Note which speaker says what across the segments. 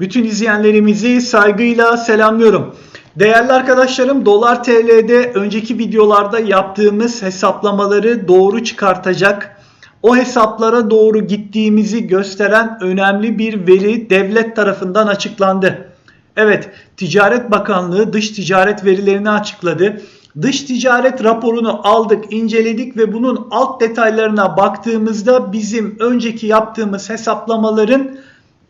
Speaker 1: Bütün izleyenlerimizi saygıyla selamlıyorum. Değerli arkadaşlarım Dolar TL'de önceki videolarda yaptığımız hesaplamaları doğru çıkartacak, o hesaplara doğru gittiğimizi gösteren önemli bir veri devlet tarafından açıklandı. Evet, Ticaret Bakanlığı dış ticaret verilerini açıkladı. Dış ticaret raporunu aldık, inceledik ve bunun alt detaylarına baktığımızda bizim önceki yaptığımız hesaplamaların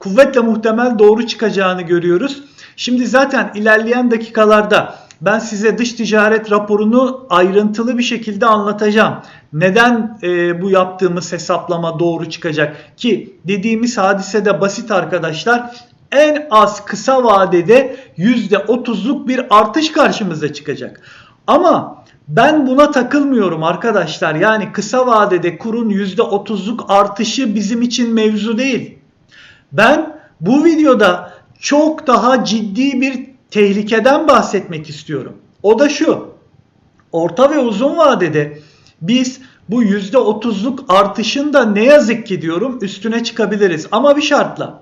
Speaker 1: kuvvetle muhtemel doğru çıkacağını görüyoruz. Şimdi zaten ilerleyen dakikalarda ben size dış ticaret raporunu ayrıntılı bir şekilde anlatacağım. Neden e, bu yaptığımız hesaplama doğru çıkacak ki dediğimiz hadise de basit arkadaşlar. En az kısa vadede %30'luk bir artış karşımıza çıkacak. Ama ben buna takılmıyorum arkadaşlar. Yani kısa vadede kurun %30'luk artışı bizim için mevzu değil. Ben bu videoda çok daha ciddi bir tehlikeden bahsetmek istiyorum. O da şu. Orta ve uzun vadede biz bu %30'luk artışın da ne yazık ki diyorum üstüne çıkabiliriz. Ama bir şartla.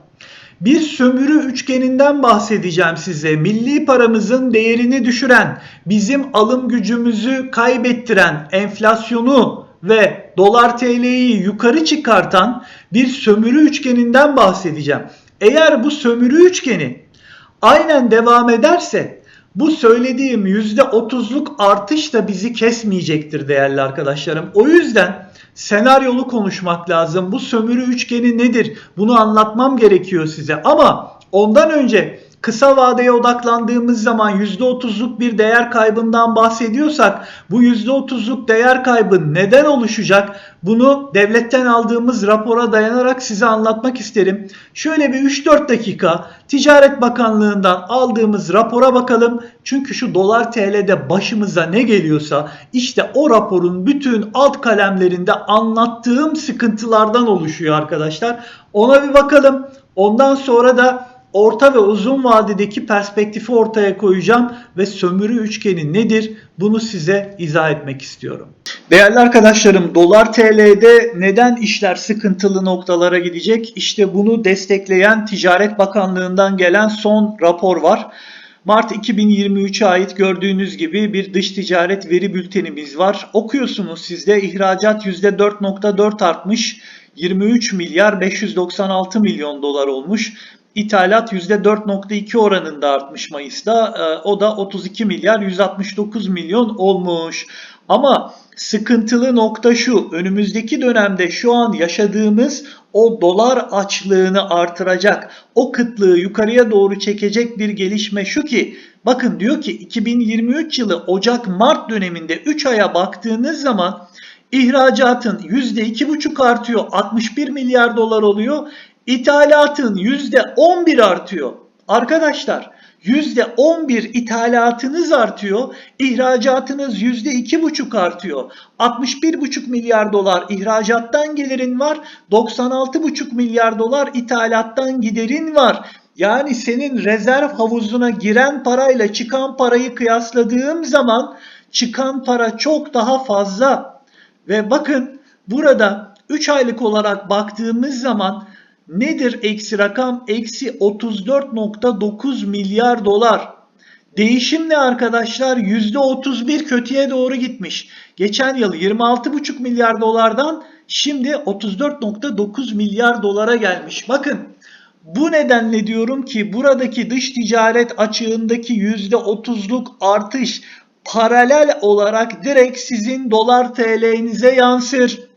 Speaker 1: Bir sömürü üçgeninden bahsedeceğim size. Milli paramızın değerini düşüren, bizim alım gücümüzü kaybettiren, enflasyonu ve dolar TL'yi yukarı çıkartan bir sömürü üçgeninden bahsedeceğim. Eğer bu sömürü üçgeni aynen devam ederse bu söylediğim %30'luk artış da bizi kesmeyecektir değerli arkadaşlarım. O yüzden senaryolu konuşmak lazım. Bu sömürü üçgeni nedir? Bunu anlatmam gerekiyor size. Ama ondan önce kısa vadeye odaklandığımız zaman %30'luk bir değer kaybından bahsediyorsak bu %30'luk değer kaybı neden oluşacak? Bunu devletten aldığımız rapora dayanarak size anlatmak isterim. Şöyle bir 3-4 dakika Ticaret Bakanlığı'ndan aldığımız rapora bakalım. Çünkü şu dolar TL'de başımıza ne geliyorsa işte o raporun bütün alt kalemlerinde anlattığım sıkıntılardan oluşuyor arkadaşlar. Ona bir bakalım. Ondan sonra da orta ve uzun vadedeki perspektifi ortaya koyacağım ve sömürü üçgeni nedir bunu size izah etmek istiyorum. Değerli arkadaşlarım dolar TL'de neden işler sıkıntılı noktalara gidecek? İşte bunu destekleyen Ticaret Bakanlığı'ndan gelen son rapor var. Mart 2023'e ait gördüğünüz gibi bir dış ticaret veri bültenimiz var. Okuyorsunuz sizde ihracat %4.4 artmış. 23 milyar 596 milyon dolar olmuş. İthalat %4.2 oranında artmış Mayıs'ta. Ee, O da 32 milyar 169 milyon olmuş. Ama sıkıntılı nokta şu. Önümüzdeki dönemde şu an yaşadığımız o dolar açlığını artıracak, o kıtlığı yukarıya doğru çekecek bir gelişme şu ki bakın diyor ki 2023 yılı Ocak-Mart döneminde 3 aya baktığınız zaman ihracatın %2,5 artıyor 61 milyar dolar oluyor. İthalatın %11 artıyor. Arkadaşlar %11 ithalatınız artıyor, ihracatınız %2,5 artıyor. 61,5 milyar dolar ihracattan gelirin var, 96,5 milyar dolar ithalattan giderin var. Yani senin rezerv havuzuna giren parayla çıkan parayı kıyasladığım zaman çıkan para çok daha fazla. Ve bakın burada 3 aylık olarak baktığımız zaman nedir eksi rakam? Eksi 34.9 milyar dolar. Değişim ne arkadaşlar? %31 kötüye doğru gitmiş. Geçen yıl 26.5 milyar dolardan şimdi 34.9 milyar dolara gelmiş. Bakın bu nedenle diyorum ki buradaki dış ticaret açığındaki %30'luk artış paralel olarak direkt sizin dolar TL'nize yansır.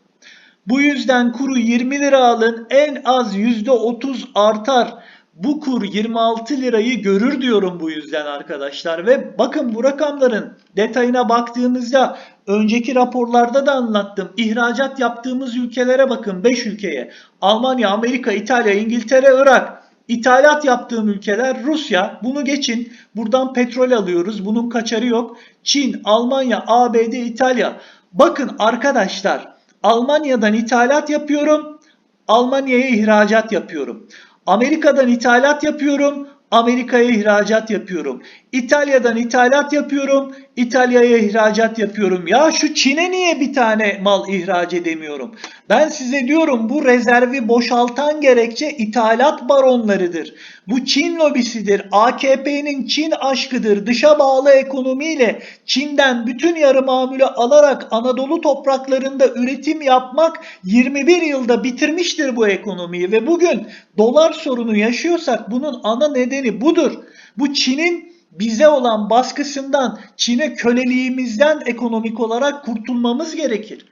Speaker 1: Bu yüzden kuru 20 lira alın en az %30 artar. Bu kur 26 lirayı görür diyorum bu yüzden arkadaşlar. Ve bakın bu rakamların detayına baktığımızda önceki raporlarda da anlattım. İhracat yaptığımız ülkelere bakın 5 ülkeye. Almanya, Amerika, İtalya, İngiltere, Irak. İthalat yaptığım ülkeler Rusya. Bunu geçin. Buradan petrol alıyoruz. Bunun kaçarı yok. Çin, Almanya, ABD, İtalya. Bakın arkadaşlar Almanya'dan ithalat yapıyorum. Almanya'ya ihracat yapıyorum. Amerika'dan ithalat yapıyorum. Amerika'ya ihracat yapıyorum. İtalya'dan ithalat yapıyorum. İtalya'ya ihracat yapıyorum. Ya şu Çin'e niye bir tane mal ihraç edemiyorum? Ben size diyorum bu rezervi boşaltan gerekçe ithalat baronlarıdır. Bu Çin lobisidir. AKP'nin Çin aşkıdır. Dışa bağlı ekonomiyle Çin'den bütün yarı mamülü alarak Anadolu topraklarında üretim yapmak 21 yılda bitirmiştir bu ekonomiyi ve bugün dolar sorunu yaşıyorsak bunun ana nedeni budur. Bu Çin'in bize olan baskısından, Çin'e köleliğimizden ekonomik olarak kurtulmamız gerekir.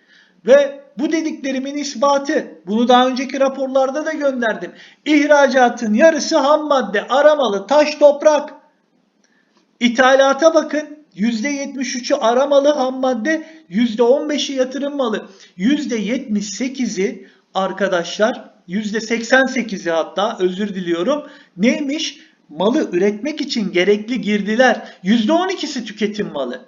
Speaker 1: Ve bu dediklerimin ispatı, bunu daha önceki raporlarda da gönderdim. İhracatın yarısı ham madde, aramalı, taş, toprak. İthalata bakın. %73'ü aramalı ham madde, %15'i yatırım malı. %78'i arkadaşlar, %88'i hatta özür diliyorum. Neymiş? Malı üretmek için gerekli girdiler. %12'si tüketim malı.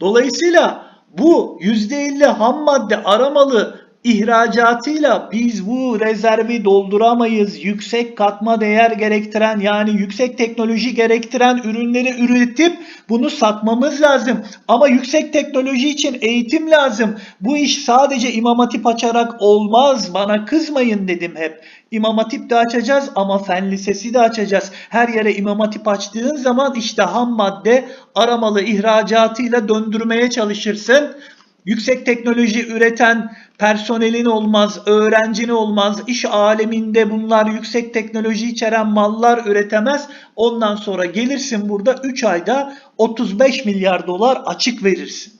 Speaker 1: Dolayısıyla bu %50 ham madde aramalı ihracatıyla biz bu rezervi dolduramayız. Yüksek katma değer gerektiren yani yüksek teknoloji gerektiren ürünleri üretip bunu satmamız lazım. Ama yüksek teknoloji için eğitim lazım. Bu iş sadece imam hatip açarak olmaz. Bana kızmayın dedim hep. İmam hatip de açacağız ama fen lisesi de açacağız. Her yere imam hatip açtığın zaman işte ham madde aramalı ihracatıyla döndürmeye çalışırsın. Yüksek teknoloji üreten personelin olmaz, öğrencin olmaz, iş aleminde bunlar yüksek teknoloji içeren mallar üretemez. Ondan sonra gelirsin burada 3 ayda 35 milyar dolar açık verirsin.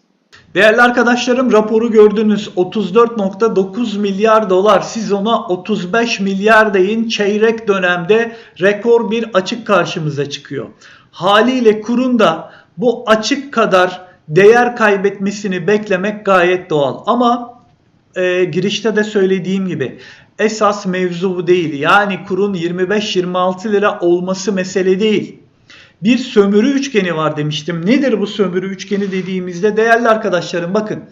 Speaker 1: Değerli arkadaşlarım raporu gördünüz 34.9 milyar dolar siz ona 35 milyar deyin çeyrek dönemde rekor bir açık karşımıza çıkıyor. Haliyle kurun da bu açık kadar değer kaybetmesini beklemek gayet doğal. Ama e, girişte de söylediğim gibi esas mevzu bu değil. Yani kurun 25-26 lira olması mesele değil. Bir sömürü üçgeni var demiştim. Nedir bu sömürü üçgeni dediğimizde değerli arkadaşlarım bakın.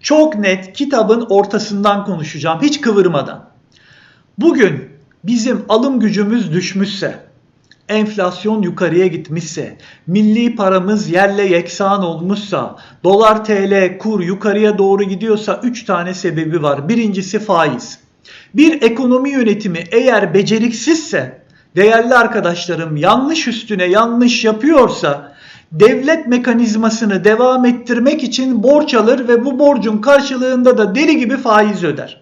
Speaker 1: Çok net kitabın ortasından konuşacağım hiç kıvırmadan. Bugün bizim alım gücümüz düşmüşse, enflasyon yukarıya gitmişse, milli paramız yerle yeksan olmuşsa, dolar TL kur yukarıya doğru gidiyorsa 3 tane sebebi var. Birincisi faiz. Bir ekonomi yönetimi eğer beceriksizse, değerli arkadaşlarım yanlış üstüne yanlış yapıyorsa, devlet mekanizmasını devam ettirmek için borç alır ve bu borcun karşılığında da deli gibi faiz öder.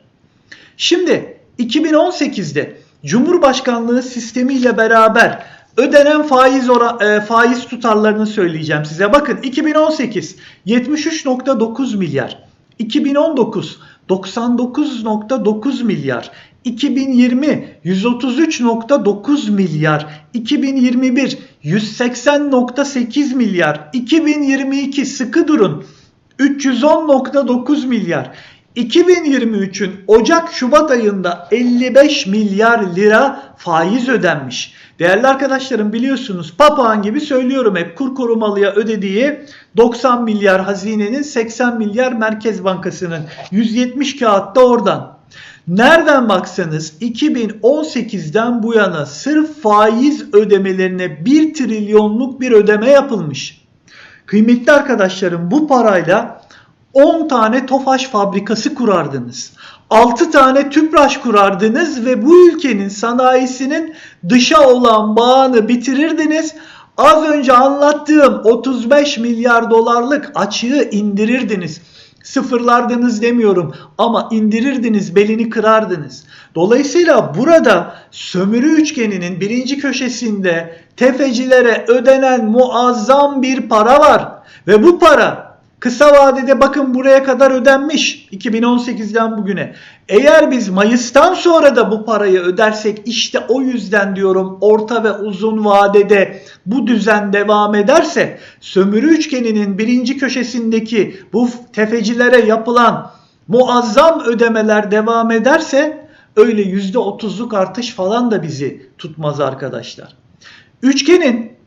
Speaker 1: Şimdi 2018'de Cumhurbaşkanlığı sistemiyle beraber ödenen faiz ora, e, faiz tutarlarını söyleyeceğim size. Bakın 2018 73.9 milyar, 2019 99.9 milyar, 2020 133.9 milyar, 2021 180.8 milyar, 2022 sıkı durun 310.9 milyar. 2023'ün Ocak-Şubat ayında 55 milyar lira faiz ödenmiş. Değerli arkadaşlarım biliyorsunuz papağan gibi söylüyorum hep kur korumalıya ödediği 90 milyar hazinenin 80 milyar Merkez Bankası'nın 170 kağıt da oradan. Nereden baksanız 2018'den bu yana sırf faiz ödemelerine 1 trilyonluk bir ödeme yapılmış. Kıymetli arkadaşlarım bu parayla 10 tane Tofaş fabrikası kurardınız. 6 tane Tüpraş kurardınız ve bu ülkenin sanayisinin dışa olan bağını bitirirdiniz. Az önce anlattığım 35 milyar dolarlık açığı indirirdiniz. Sıfırlardınız demiyorum ama indirirdiniz, belini kırardınız. Dolayısıyla burada sömürü üçgeninin birinci köşesinde tefecilere ödenen muazzam bir para var. Ve bu para Kısa vadede bakın buraya kadar ödenmiş 2018'den bugüne. Eğer biz Mayıs'tan sonra da bu parayı ödersek işte o yüzden diyorum orta ve uzun vadede bu düzen devam ederse sömürü üçgeninin birinci köşesindeki bu tefecilere yapılan muazzam ödemeler devam ederse öyle %30'luk artış falan da bizi tutmaz arkadaşlar. Üçgenin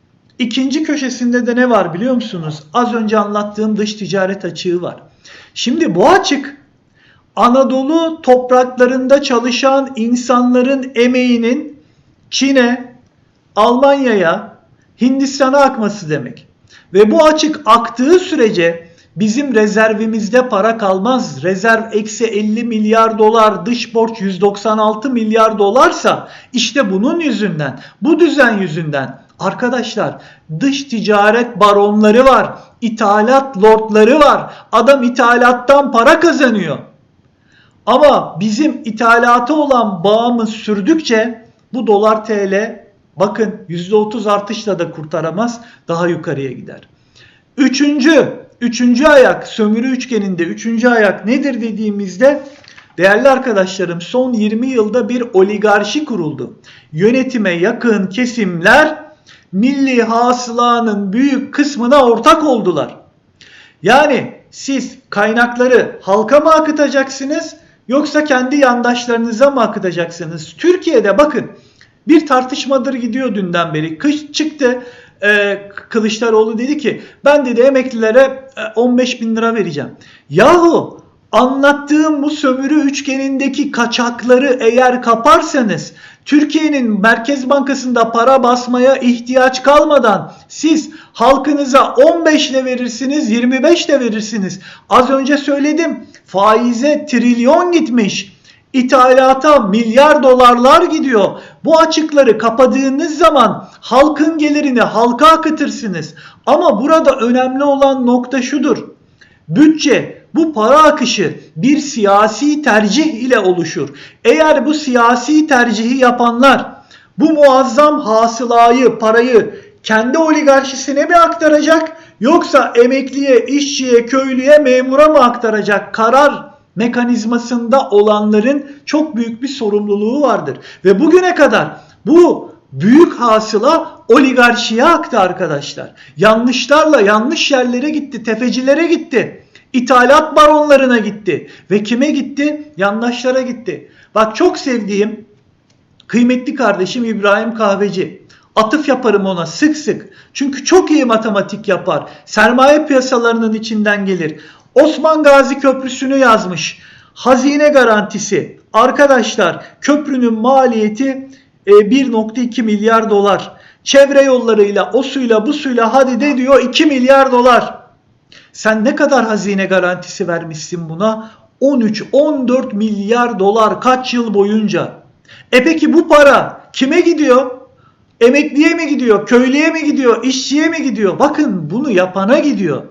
Speaker 1: İkinci köşesinde de ne var biliyor musunuz? Az önce anlattığım dış ticaret açığı var. Şimdi bu açık Anadolu topraklarında çalışan insanların emeğinin Çin'e, Almanya'ya, Hindistan'a akması demek. Ve bu açık aktığı sürece Bizim rezervimizde para kalmaz. Rezerv eksi 50 milyar dolar, dış borç 196 milyar dolarsa işte bunun yüzünden, bu düzen yüzünden arkadaşlar dış ticaret baronları var, ithalat lordları var. Adam ithalattan para kazanıyor. Ama bizim ithalata olan bağımız sürdükçe bu dolar TL bakın %30 artışla da kurtaramaz daha yukarıya gider. Üçüncü, üçüncü ayak sömürü üçgeninde üçüncü ayak nedir dediğimizde değerli arkadaşlarım son 20 yılda bir oligarşi kuruldu. Yönetime yakın kesimler milli hasılanın büyük kısmına ortak oldular. Yani siz kaynakları halka mı akıtacaksınız yoksa kendi yandaşlarınıza mı akıtacaksınız? Türkiye'de bakın bir tartışmadır gidiyor dünden beri. Kış çıktı e, Kılıçdaroğlu dedi ki ben dedi emeklilere e, 15 bin lira vereceğim. Yahu anlattığım bu sömürü üçgenindeki kaçakları eğer kaparsanız Türkiye'nin Merkez Bankası'nda para basmaya ihtiyaç kalmadan siz halkınıza 15 ile verirsiniz 25 ile verirsiniz. Az önce söyledim faize trilyon gitmiş. İthalata milyar dolarlar gidiyor. Bu açıkları kapadığınız zaman halkın gelirini halka akıtırsınız. Ama burada önemli olan nokta şudur. Bütçe bu para akışı bir siyasi tercih ile oluşur. Eğer bu siyasi tercihi yapanlar bu muazzam hasılayı, parayı kendi oligarşisine mi aktaracak yoksa emekliye, işçiye, köylüye, memura mı aktaracak karar mekanizmasında olanların çok büyük bir sorumluluğu vardır. Ve bugüne kadar bu büyük hasıla oligarşiye aktı arkadaşlar. Yanlışlarla yanlış yerlere gitti, tefecilere gitti. İthalat baronlarına gitti. Ve kime gitti? Yandaşlara gitti. Bak çok sevdiğim kıymetli kardeşim İbrahim Kahveci. Atıf yaparım ona sık sık. Çünkü çok iyi matematik yapar. Sermaye piyasalarının içinden gelir. Osman Gazi Köprüsü'nü yazmış. Hazine garantisi. Arkadaşlar köprünün maliyeti 1.2 milyar dolar. Çevre yollarıyla o suyla bu suyla hadi de diyor 2 milyar dolar. Sen ne kadar hazine garantisi vermişsin buna? 13-14 milyar dolar kaç yıl boyunca. E peki bu para kime gidiyor? Emekliye mi gidiyor? Köylüye mi gidiyor? İşçiye mi gidiyor? Bakın bunu yapana gidiyor.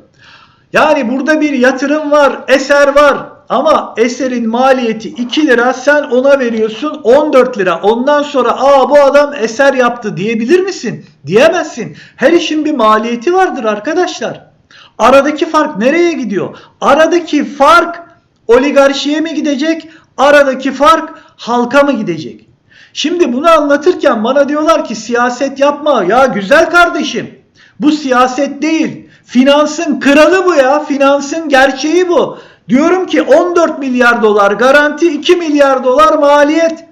Speaker 1: Yani burada bir yatırım var, eser var. Ama eserin maliyeti 2 lira sen ona veriyorsun 14 lira. Ondan sonra aa bu adam eser yaptı diyebilir misin? Diyemezsin. Her işin bir maliyeti vardır arkadaşlar. Aradaki fark nereye gidiyor? Aradaki fark oligarşiye mi gidecek? Aradaki fark halka mı gidecek? Şimdi bunu anlatırken bana diyorlar ki siyaset yapma. Ya güzel kardeşim bu siyaset değil. Finansın kralı bu ya. Finansın gerçeği bu. Diyorum ki 14 milyar dolar garanti 2 milyar dolar maliyet.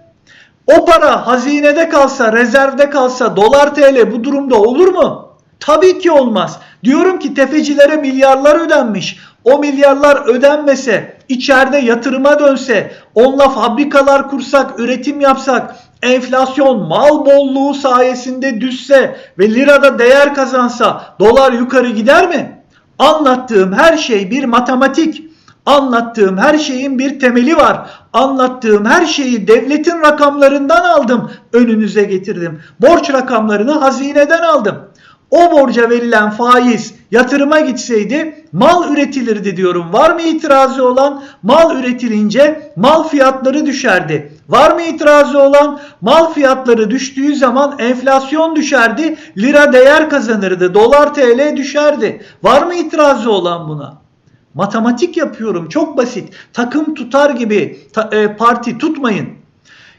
Speaker 1: O para hazinede kalsa, rezervde kalsa dolar TL bu durumda olur mu? Tabii ki olmaz. Diyorum ki tefecilere milyarlar ödenmiş. O milyarlar ödenmese, içeride yatırıma dönse, onunla fabrikalar kursak, üretim yapsak, enflasyon mal bolluğu sayesinde düşse ve lirada değer kazansa dolar yukarı gider mi? Anlattığım her şey bir matematik. Anlattığım her şeyin bir temeli var. Anlattığım her şeyi devletin rakamlarından aldım, önünüze getirdim. Borç rakamlarını hazineden aldım. O borca verilen faiz yatırıma gitseydi mal üretilirdi diyorum. Var mı itirazı olan? Mal üretilince mal fiyatları düşerdi. Var mı itirazı olan? Mal fiyatları düştüğü zaman enflasyon düşerdi. Lira değer kazanırdı. Dolar TL düşerdi. Var mı itirazı olan buna? Matematik yapıyorum çok basit. Takım tutar gibi ta, e, parti tutmayın.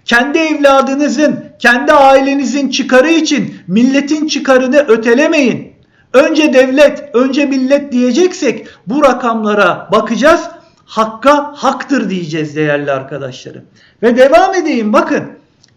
Speaker 1: Kendi evladınızın, kendi ailenizin çıkarı için milletin çıkarını ötelemeyin. Önce devlet, önce millet diyeceksek bu rakamlara bakacağız. Hakka haktır diyeceğiz değerli arkadaşlarım. Ve devam edeyim bakın.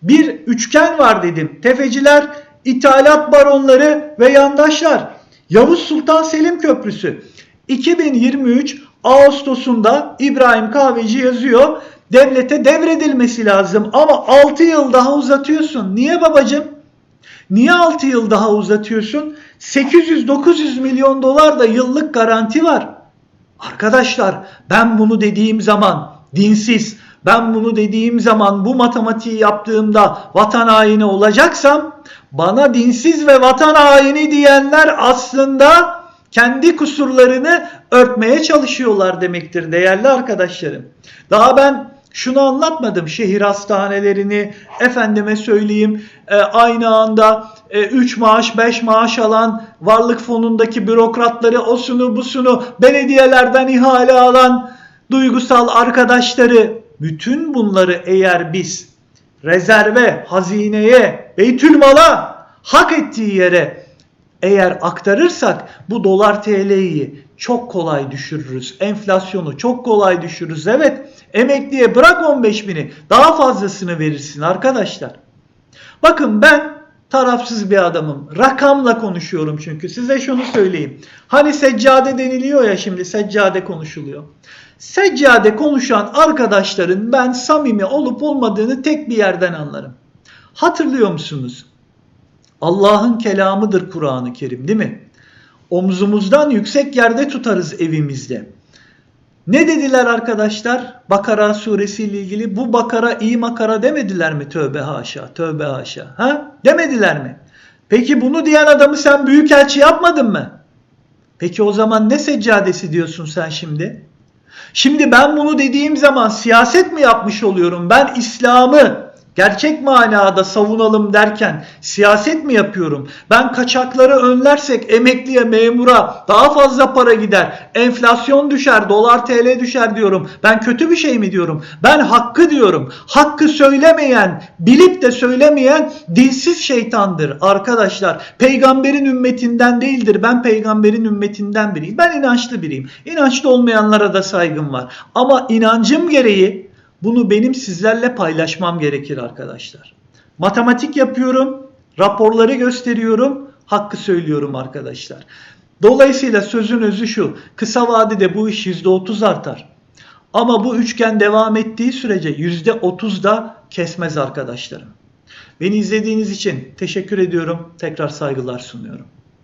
Speaker 1: Bir üçgen var dedim. Tefeciler, ithalat baronları ve yandaşlar. Yavuz Sultan Selim Köprüsü. 2023 Ağustos'unda İbrahim Kahveci yazıyor. Devlete devredilmesi lazım ama 6 yıl daha uzatıyorsun. Niye babacım? Niye 6 yıl daha uzatıyorsun? 800-900 milyon dolar da yıllık garanti var. Arkadaşlar ben bunu dediğim zaman dinsiz, ben bunu dediğim zaman bu matematiği yaptığımda vatan haini olacaksam bana dinsiz ve vatan haini diyenler aslında kendi kusurlarını örtmeye çalışıyorlar demektir değerli arkadaşlarım. Daha ben şunu anlatmadım. Şehir hastanelerini efendime söyleyeyim e, aynı anda 3 maaş 5 maaş alan varlık fonundaki bürokratları osunu busunu belediyelerden ihale alan duygusal arkadaşları bütün bunları eğer biz rezerve, hazineye, beytülmala hak ettiği yere eğer aktarırsak bu dolar TL'yi çok kolay düşürürüz. Enflasyonu çok kolay düşürürüz. Evet emekliye bırak 15 bini daha fazlasını verirsin arkadaşlar. Bakın ben tarafsız bir adamım. Rakamla konuşuyorum çünkü. Size şunu söyleyeyim. Hani seccade deniliyor ya şimdi seccade konuşuluyor. Seccade konuşan arkadaşların ben samimi olup olmadığını tek bir yerden anlarım. Hatırlıyor musunuz? Allah'ın kelamıdır Kur'an-ı Kerim değil mi? Omzumuzdan yüksek yerde tutarız evimizde. Ne dediler arkadaşlar? Bakara suresi ile ilgili bu bakara iyi makara demediler mi? Tövbe haşa, tövbe haşa. Ha? Demediler mi? Peki bunu diyen adamı sen büyükelçi yapmadın mı? Peki o zaman ne seccadesi diyorsun sen şimdi? Şimdi ben bunu dediğim zaman siyaset mi yapmış oluyorum? Ben İslam'ı gerçek manada savunalım derken siyaset mi yapıyorum? Ben kaçakları önlersek emekliye, memura daha fazla para gider. Enflasyon düşer, dolar TL düşer diyorum. Ben kötü bir şey mi diyorum? Ben hakkı diyorum. Hakkı söylemeyen, bilip de söylemeyen dilsiz şeytandır arkadaşlar. Peygamberin ümmetinden değildir. Ben peygamberin ümmetinden biriyim. Ben inançlı biriyim. İnançlı olmayanlara da saygım var. Ama inancım gereği bunu benim sizlerle paylaşmam gerekir arkadaşlar. Matematik yapıyorum, raporları gösteriyorum, hakkı söylüyorum arkadaşlar. Dolayısıyla sözün özü şu, kısa vadede bu iş %30 artar. Ama bu üçgen devam ettiği sürece %30 da kesmez arkadaşlarım. Beni izlediğiniz için teşekkür ediyorum. Tekrar saygılar sunuyorum.